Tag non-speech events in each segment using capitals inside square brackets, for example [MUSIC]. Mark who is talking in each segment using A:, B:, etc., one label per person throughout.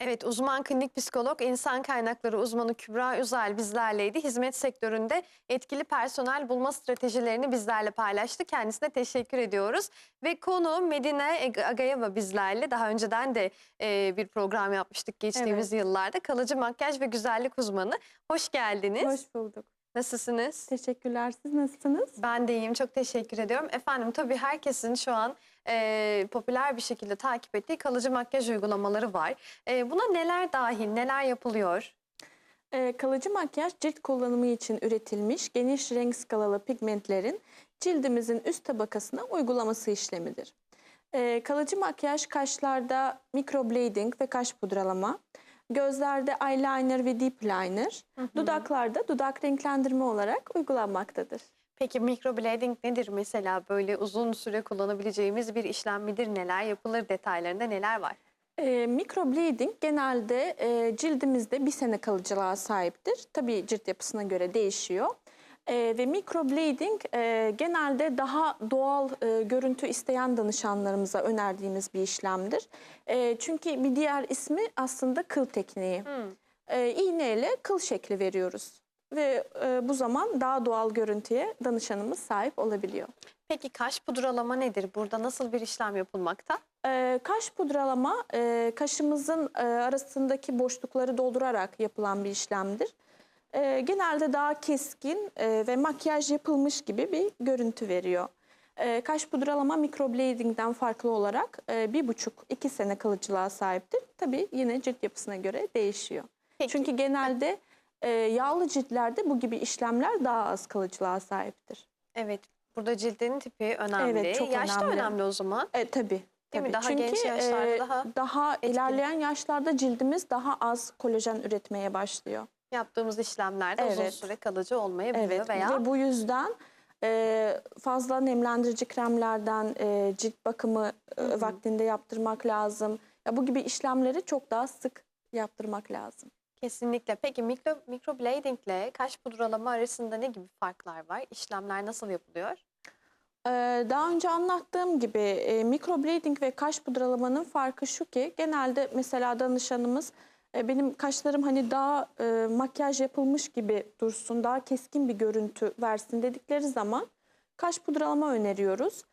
A: Evet, uzman klinik psikolog, insan kaynakları uzmanı Kübra Üzel bizlerleydi. Hizmet sektöründe etkili personel bulma stratejilerini bizlerle paylaştı. Kendisine teşekkür ediyoruz. Ve konu Medine Ag- Agayeva bizlerle. Daha önceden de e, bir program yapmıştık geçtiğimiz yıllarda. Kalıcı makyaj ve güzellik uzmanı. Hoş geldiniz.
B: Hoş bulduk.
A: Nasılsınız?
B: Teşekkürler. Siz nasılsınız?
A: Ben de iyiyim. Çok teşekkür ediyorum. Efendim tabii herkesin şu an e, popüler bir şekilde takip ettiği kalıcı makyaj uygulamaları var. E, buna neler dahil, neler yapılıyor?
B: Ee, kalıcı makyaj cilt kullanımı için üretilmiş geniş renk skalalı pigmentlerin cildimizin üst tabakasına uygulaması işlemidir. Ee, kalıcı makyaj kaşlarda microblading ve kaş pudralama, gözlerde eyeliner ve deep liner, dudaklarda dudak renklendirme olarak uygulanmaktadır.
A: Peki microblading nedir mesela? Böyle uzun süre kullanabileceğimiz bir işlem midir? Neler yapılır? Detaylarında neler var?
B: E, microblading genelde e, cildimizde bir sene kalıcılığa sahiptir. Tabii cilt yapısına göre değişiyor. E, ve microblading e, genelde daha doğal e, görüntü isteyen danışanlarımıza önerdiğimiz bir işlemdir. E, çünkü bir diğer ismi aslında kıl tekniği.
A: Hmm.
B: E, iğneyle kıl şekli veriyoruz. Ve e, bu zaman daha doğal görüntüye danışanımız sahip olabiliyor.
A: Peki kaş pudralama nedir? Burada nasıl bir işlem yapılmakta?
B: Ee, kaş pudralama e, kaşımızın e, arasındaki boşlukları doldurarak yapılan bir işlemdir. E, genelde daha keskin e, ve makyaj yapılmış gibi bir görüntü veriyor. E, kaş pudralama microblading'den farklı olarak e, bir buçuk iki sene kalıcılığa sahiptir. Tabii yine cilt yapısına göre değişiyor.
A: Peki.
B: Çünkü genelde e, yağlı ciltlerde bu gibi işlemler daha az kalıcılığa sahiptir.
A: Evet, burada cildin tipi önemli.
B: Evet, çok
A: Yaş da
B: önemli.
A: önemli o zaman.
B: E, tabii.
A: Değil mi?
B: tabii.
A: Daha
B: Çünkü
A: genç yaşlarda
B: e,
A: daha
B: daha
A: etkili.
B: ilerleyen yaşlarda cildimiz daha az kolajen üretmeye başlıyor.
A: Yaptığımız işlemlerde uzun
B: Evet.
A: süre kalıcı olmayabiliyor
B: Evet
A: veya
B: ve bu yüzden e, fazla nemlendirici kremlerden e, cilt bakımı e,
A: Hı hı.
B: vaktinde yaptırmak lazım. Ya bu gibi işlemleri çok daha sık yaptırmak lazım.
A: kesinlikle. Peki mikro, microblading ile kaş pudralama arasında ne gibi farklar var? İşlemler nasıl yapılıyor?
B: Ee, Daha önce anlattığım gibi e, microblading ve kaş pudralamanın farkı şu ki genelde mesela danışanımız e, benim kaşlarım hani daha e, makyaj yapılmış gibi dursun, daha keskin bir görüntü versin dedikleri zaman kaş pudralama öneriyoruz.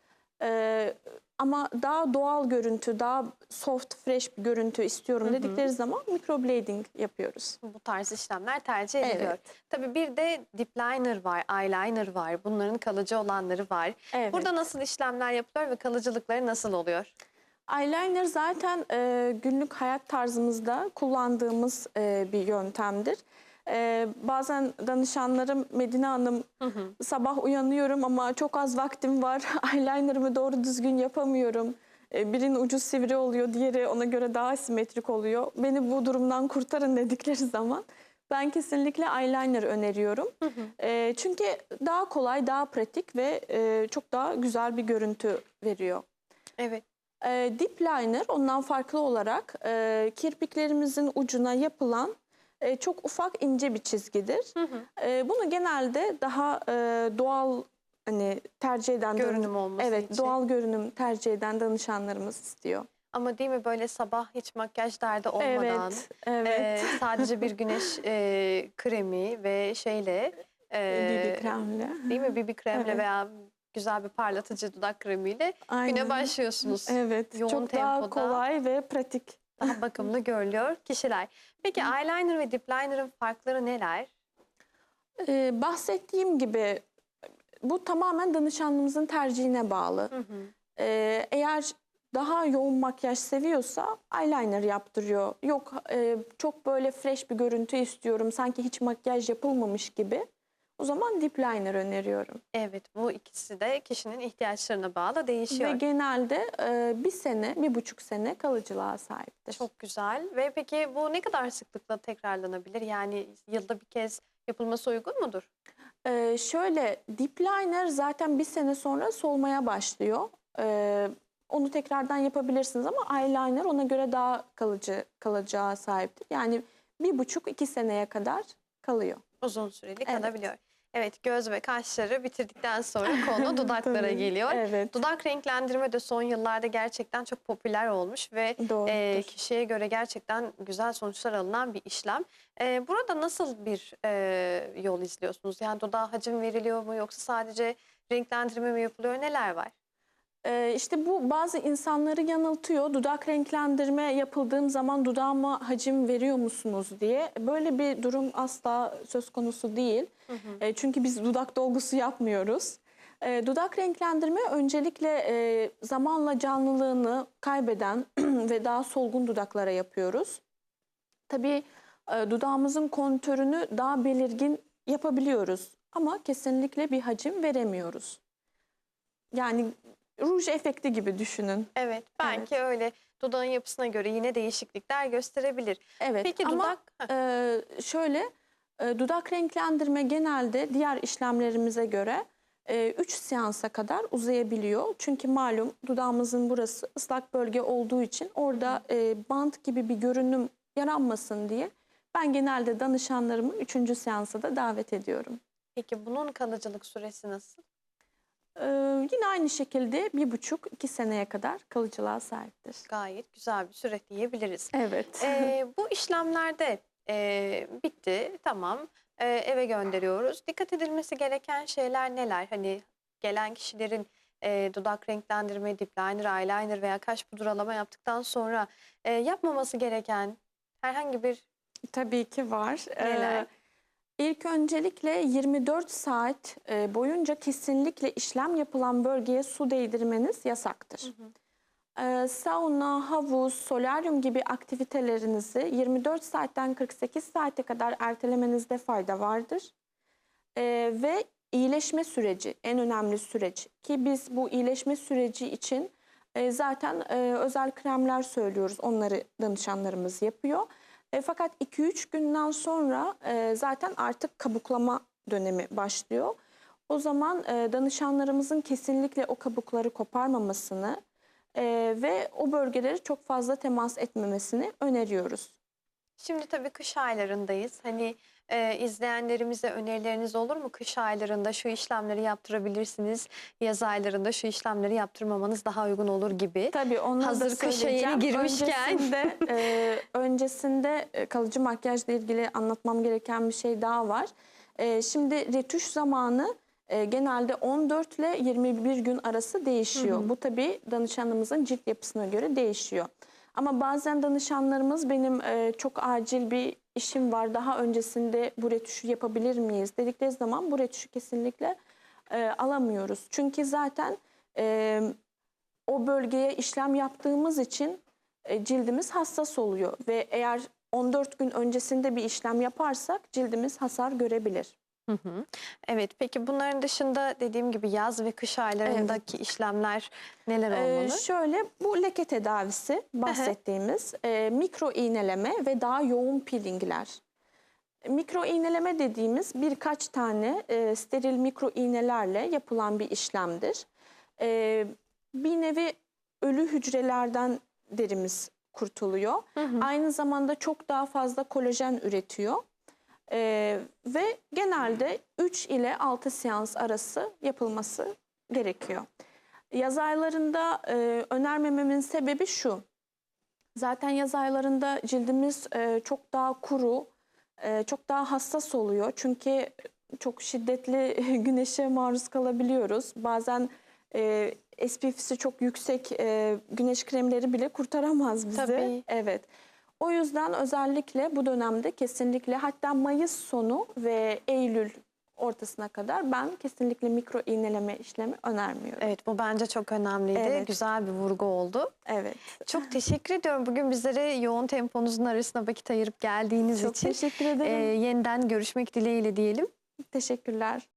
B: Ee, ama daha doğal görüntü, daha soft, fresh bir görüntü istiyorum
A: Hı hı.
B: dedikleri zaman microblading yapıyoruz.
A: Bu tarz işlemler tercih ediliyor.
B: Evet.
A: Tabii bir de dip liner var, eyeliner var. Bunların kalıcı olanları var.
B: Evet.
A: Burada nasıl işlemler yapılıyor ve kalıcılıkları nasıl oluyor?
B: Eyeliner zaten e, günlük hayat tarzımızda kullandığımız e, bir yöntemdir. E, bazen danışanlarım Medine Hanım
A: Hı hı.
B: sabah uyanıyorum ama çok az vaktim var. [LAUGHS] Eyelinerımı doğru düzgün yapamıyorum. E, birinin ucu sivri oluyor, diğeri ona göre daha simetrik oluyor. Beni bu durumdan kurtarın dedikleri [LAUGHS] zaman ben kesinlikle eyeliner öneriyorum.
A: Hı hı.
B: E, çünkü daha kolay, daha pratik ve e, çok daha güzel bir görüntü veriyor.
A: Evet.
B: E, dip liner ondan farklı olarak e, kirpiklerimizin ucuna yapılan e, çok ufak ince bir çizgidir.
A: Hı hı.
B: E, bunu genelde daha e, doğal hani tercih eden
A: Görünüm olması
B: evet
A: için.
B: doğal görünüm tercih eden danışanlarımız istiyor.
A: Ama değil mi böyle sabah hiç makyaj derdi olmadan
B: Evet, evet.
A: e, sadece bir güneş e, kremi ve şeyle e,
B: BB kremle.
A: değil mi BB kremle
B: Evet.
A: veya güzel bir parlatıcı dudak kremiyle güne
B: Aynen.
A: başlıyorsunuz.
B: Evet,
A: Yoğun
B: çok daha
A: tempoda.
B: kolay ve pratik.
A: Daha bakımlı [LAUGHS] görülüyor kişiler. Peki eyeliner ve dip liner'ın farkları neler?
B: E, bahsettiğim gibi bu tamamen danışanımızın tercihine bağlı.
A: Hı hı.
B: Ee, eğer daha yoğun makyaj seviyorsa eyeliner yaptırıyor. Yok e, çok böyle fresh bir görüntü istiyorum sanki hiç makyaj yapılmamış gibi. O zaman dip liner öneriyorum.
A: Evet bu ikisi de kişinin ihtiyaçlarına bağlı değişiyor.
B: Ve genelde e, bir sene, bir buçuk sene kalıcılığa sahiptir.
A: Çok güzel. Ve peki bu ne kadar sıklıkla tekrarlanabilir? Yani yılda bir kez yapılması uygun mudur?
B: Ee, şöyle dip liner zaten bir sene sonra solmaya başlıyor. Ee, onu tekrardan yapabilirsiniz ama eyeliner ona göre daha kalıcı kalacağı sahiptir. Yani bir buçuk iki seneye kadar kalıyor.
A: Uzun süreli
B: Evet.
A: kalabiliyor. Evet göz ve kaşları bitirdikten sonra [LAUGHS] konu dudaklara geliyor.
B: Evet.
A: Dudak renklendirme de son yıllarda gerçekten çok popüler olmuş ve
B: Doğrudur.
A: e, kişiye göre gerçekten güzel sonuçlar alınan bir işlem. E, burada nasıl bir e, yol izliyorsunuz? Yani dudağa hacim veriliyor mu yoksa sadece renklendirme mi yapılıyor? Neler var?
B: Ee, işte bu bazı insanları yanıltıyor. Dudak renklendirme yapıldığım zaman dudağıma hacim veriyor musunuz diye. Böyle bir durum asla söz konusu değil. E, çünkü biz dudak dolgusu yapmıyoruz. E, dudak renklendirme öncelikle e, zamanla canlılığını kaybeden [CLEARS THROAT] ve daha solgun dudaklara yapıyoruz. Tabii e, dudağımızın kontörünü daha belirgin yapabiliyoruz ama kesinlikle bir hacim veremiyoruz. Yani ruj efekti gibi düşünün.
A: Evet belki öyle dudağın yapısına göre yine değişiklikler gösterebilir.
B: Evet
A: Peki
B: ama
A: dudak
B: e, şöyle e, dudak renklendirme genelde diğer işlemlerimize göre 3 seansa kadar uzayabiliyor. Çünkü malum dudağımızın burası ıslak bölge olduğu için orada e, bant gibi bir görünüm yaranmasın diye ben genelde danışanlarımı 3. seansa da davet ediyorum.
A: peki bunun kalıcılık süresi nasıl?
B: E, yine aynı şekilde bir buçuk iki seneye kadar kalıcılığa sahiptir.
A: Gayet güzel bir süre diyebiliriz.
B: Evet.
A: Ee, [LAUGHS] bu işlemlerde e, bitti tamam Ee, eve gönderiyoruz. Dikkat edilmesi gereken şeyler neler? Hani gelen kişilerin e, dudak renklendirme, dip liner, eyeliner veya kaş pudralama yaptıktan sonra e, yapmaması gereken herhangi bir
B: Tabii ki var.
A: Neler?
B: Ee, ilk öncelikle 24 saat e, boyunca kesinlikle işlem yapılan bölgeye su değdirmeniz yasaktır. Ee, sauna, havuz, solaryum gibi aktivitelerinizi 24 saatten 48 saate kadar ertelemenizde fayda vardır. Ee, ve iyileşme süreci en önemli süreç ki biz bu iyileşme süreci için e, zaten e, özel kremler söylüyoruz. Onları danışanlarımız yapıyor. E, fakat 2-3 günden sonra e, zaten artık kabuklama dönemi başlıyor. O zaman e, danışanlarımızın kesinlikle o kabukları koparmamasını e, ve o bölgeleri çok fazla temas etmemesini öneriyoruz.
A: Şimdi tabii kış aylarındayız. Hani e, izleyenlerimize önerileriniz olur mu? Kış aylarında şu işlemleri yaptırabilirsiniz. Yaz aylarında şu işlemleri yaptırmamanız daha uygun olur gibi.
B: Tabii onları
A: Hazır
B: da
A: kışa yeni girmişken.
B: Öncesinde, e, öncesinde e, kalıcı makyajla ilgili anlatmam gereken bir şey daha var. E, şimdi retüş zamanı e, genelde 14 ile 21 gün arası değişiyor. Bu tabii danışanımızın cilt yapısına göre değişiyor. Ama bazen danışanlarımız benim e, çok acil bir işim var daha öncesinde bu retüşü yapabilir miyiz dedikleri zaman bu retüşü kesinlikle e, alamıyoruz. Çünkü zaten e, o bölgeye işlem yaptığımız için e, cildimiz hassas oluyor ve eğer 14 gün öncesinde bir işlem yaparsak cildimiz hasar görebilir.
A: Hı hı. Evet peki bunların dışında dediğim gibi yaz ve kış aylarındaki işlemler neler
B: Ee,
A: olmalı?
B: şöyle bu leke tedavisi bahsettiğimiz e, mikro iğneleme ve daha yoğun peelingler. Mikro iğneleme dediğimiz birkaç tane e, steril mikro iğnelerle yapılan bir işlemdir. E, bir nevi ölü hücrelerden derimiz kurtuluyor.
A: Hı hı.
B: Aynı zamanda çok daha fazla kolajen üretiyor. E, ve genelde 3 ile 6 seans arası yapılması gerekiyor. Yaz aylarında e, önermememin sebebi şu. Zaten yaz aylarında cildimiz e, çok daha kuru, e, çok daha hassas oluyor. Çünkü çok şiddetli [LAUGHS] güneşe maruz kalabiliyoruz. Bazen e, SPF'si çok yüksek e, güneş kremleri bile kurtaramaz bizi.
A: Tabii.
B: Evet. O yüzden özellikle bu dönemde kesinlikle hatta Mayıs sonu ve Eylül ortasına kadar ben kesinlikle mikro iğneleme işlemi önermiyorum.
A: Evet bu bence çok önemliydi.
B: Evet.
A: Güzel bir vurgu oldu.
B: Evet.
A: Çok teşekkür ediyorum bugün bizlere yoğun temponuzun arasına vakit ayırıp geldiğiniz
B: Çok
A: için.
B: teşekkür
A: Ee,
B: ederim.
A: yeniden görüşmek dileğiyle diyelim.
B: Teşekkürler.